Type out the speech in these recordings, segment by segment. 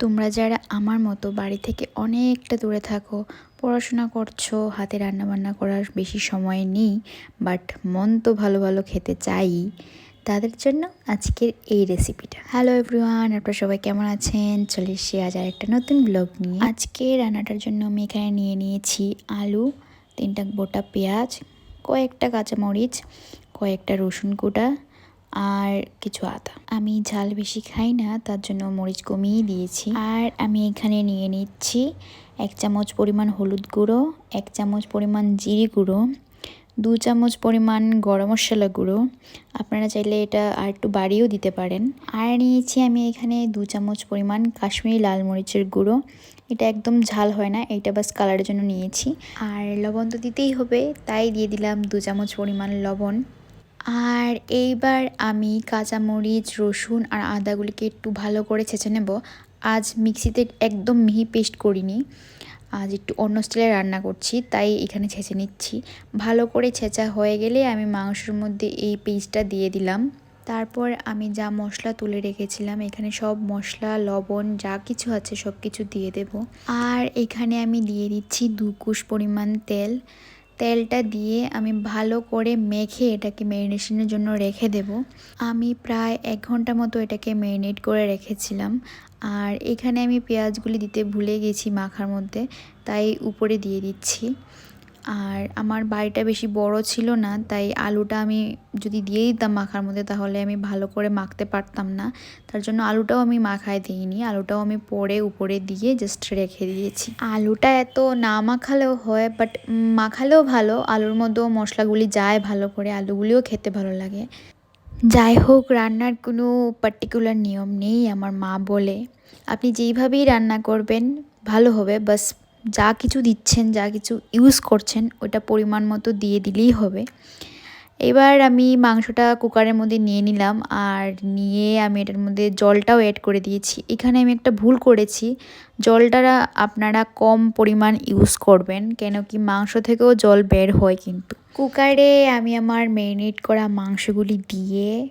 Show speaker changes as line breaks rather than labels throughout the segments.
তোমরা যারা আমার মতো বাড়ি থেকে অনেকটা দূরে থাকো, পড়াশোনা করছ, হাতে রান্না বান্না করার বেশি সময় নেই বাট মন তো ভালো ভালো খেতে চাই, তাদের জন্য আজকের এই রেসিপিটা হ্যালো এভরিওয়ান আপনারা সবাই কেমন আছেন? চলে এসে আজ আর একটা নতুন ব্লগ নিয়ে। আজকে রান্নাটার জন্য আমি এখানে নিয়ে নিয়েছি আলু, তিনটা গোটা পেঁয়াজ, কয়েকটা কাঁচামরিচ, কয়েকটা রসুন কুটা আর কিছু আদা। আমি ঝাল বেশি খাই না, তার জন্য মরিচ কমিয়ে দিয়েছি। আর আমি এখানে নিয়ে নিচ্ছি এক চামচ পরিমাণ হলুদ গুঁড়ো, এক চামচ পরিমাণ জিরি গুঁড়ো, দু চামচ পরিমাণ গরম মশলা গুঁড়ো। আপনারা চাইলে এটা আর একটু বাড়িয়েও দিতে পারেন। আর নিয়েছি আমি এখানে দু চামচ পরিমাণ কাশ্মীরি লাল মরিচের গুঁড়ো। এটা একদম ঝাল হয় না, এটা বাস কালারের জন্য নিয়েছি। আর লবণ তো দিতেই হবে, তাই দিয়ে দিলাম দু চামচ পরিমাণ লবণ। আর এইবার আমি কাঁচামরিচ, রসুন আর আদাগুলিকে একটু ভালো করে ছেঁচে নেব। আজ মিক্সিতে একদম মিহি পেস্ট করিনি। আজ একটু অন্য স্টাইলে রান্না করছি, তাই এখানে ছেঁচে নিচ্ছি। ভালো করে ছেঁচা হয়ে গেলে আমি মাংসের মধ্যে এই পেস্টটা দিয়ে দিলাম। তারপর আমি যা মশলা তুলে রেখেছিলাম, এখানে সব মশলা, লবণ, যা কিছু আছে সব কিছু দিয়ে দেব। আর এখানে আমি দিয়ে দিচ্ছি দু কুশ পরিমাণ তেল। তেলটা দিয়ে আমি ভালো করে মেখে এটাকে ম্যারিনেশনের জন্য রেখে দেব। আমি প্রায় এক ঘণ্টা মতো এটাকে ম্যারিনেট করে রেখেছিলাম। আর এখানে আমি পেঁয়াজগুলি দিতে ভুলে গেছি মাখার মধ্যে, তাই উপরে দিয়ে দিচ্ছি। আর আমার বাড়িটা বেশি বড় ছিল না, তাই আলুটা আমি যদি দিয়ে দিতাম মাখার মধ্যে, তাহলে আমি ভালো করে মাখতে পারতাম না। তার জন্য আলুটাও আমি মাখায় দিইনি, আলুটাও আমি পরে উপরে দিয়ে জাস্ট রেখে দিয়েছি। আলুটা এত না মাখালেও হয় বাট মাখালেও ভালো, আলুর মধ্যেও মশলাগুলি যায় ভালো করে, আলুগুলিও খেতে ভালো লাগে। যাই হোক, রান্নার কোনো পার্টিকুলার নিয়ম নেই, আমার মা বলে। আপনি যেইভাবেই রান্না করবেন, ভালো হবে বাস যা কিছু দিচ্ছেন, যা কিছু ইউজ করছেন ওটা পরিমাণ মতো দিয়ে দিলেই হবে। এবার আমি মাংসটা কুকারের মধ্যে নিয়ে নিলাম আর নিয়ে আমি এটার মধ্যে জলটাও অ্যাড করে দিয়েছি। এখানে আমি একটা ভুল করেছি। জলটা আপনারা কম পরিমাণ ইউজ করবেন, কেন কি মাংস থেকেও জল বের হয় কিন্তু। কুকারে আমি আমার ম্যারিনেট করা মাংসগুলি দিয়ে,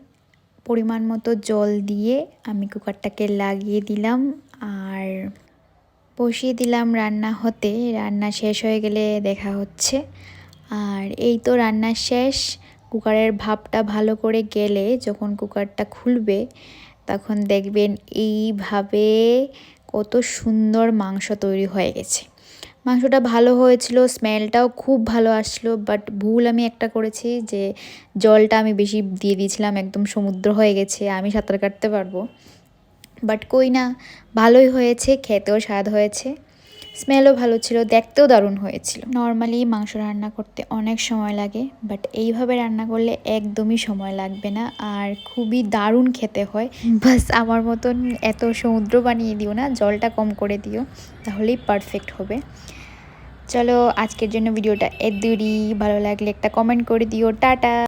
পরিমাণ মতো জল দিয়ে আমি কুকারটাকে লাগিয়ে দিলাম। আর বসিয়ে দিলাম রান্না হতে। রান্না শেষ হয়ে গেলে দেখা হচ্ছে। আর এই তো রান্না শেষ। কুকারের ভাপটা ভালো করে গেলে যখন কুকারটা খুলবে, তখন দেখবেন এইভাবে কত সুন্দর মাংস তৈরি হয়ে গেছে। মাংসটা ভালো হয়েছিল, স্মেলটাও খুব ভালো আসলো, বাট ভুল আমি একটা করেছি যে জলটা আমি বেশি দিয়ে দিয়েছিলাম, একদম সমুদ্র হয়ে গেছে, আমি সাঁতার কাটতে পারব। বাট কই না, ভালোই হয়েছে, খেতেও স্বাদ হয়েছে, স্মেলও ভালো ছিল, দেখতেও দারুণ হয়েছিল। নর্মালি মাংস রান্না করতে অনেক সময় লাগে, বাট এইভাবে রান্না করলে একদমই সময় লাগবে না আর খুবই দারুণ খেতে হয়। বাস আমার মতন এত সমুদ্র বানিয়ে দিও না, জলটা কম করে দিও, তাহলেই পারফেক্ট হবে। চলো আজকের জন্য ভিডিওটা এ দূরই, ভালো লাগলে একটা কমেন্ট করে দিও, টাটা!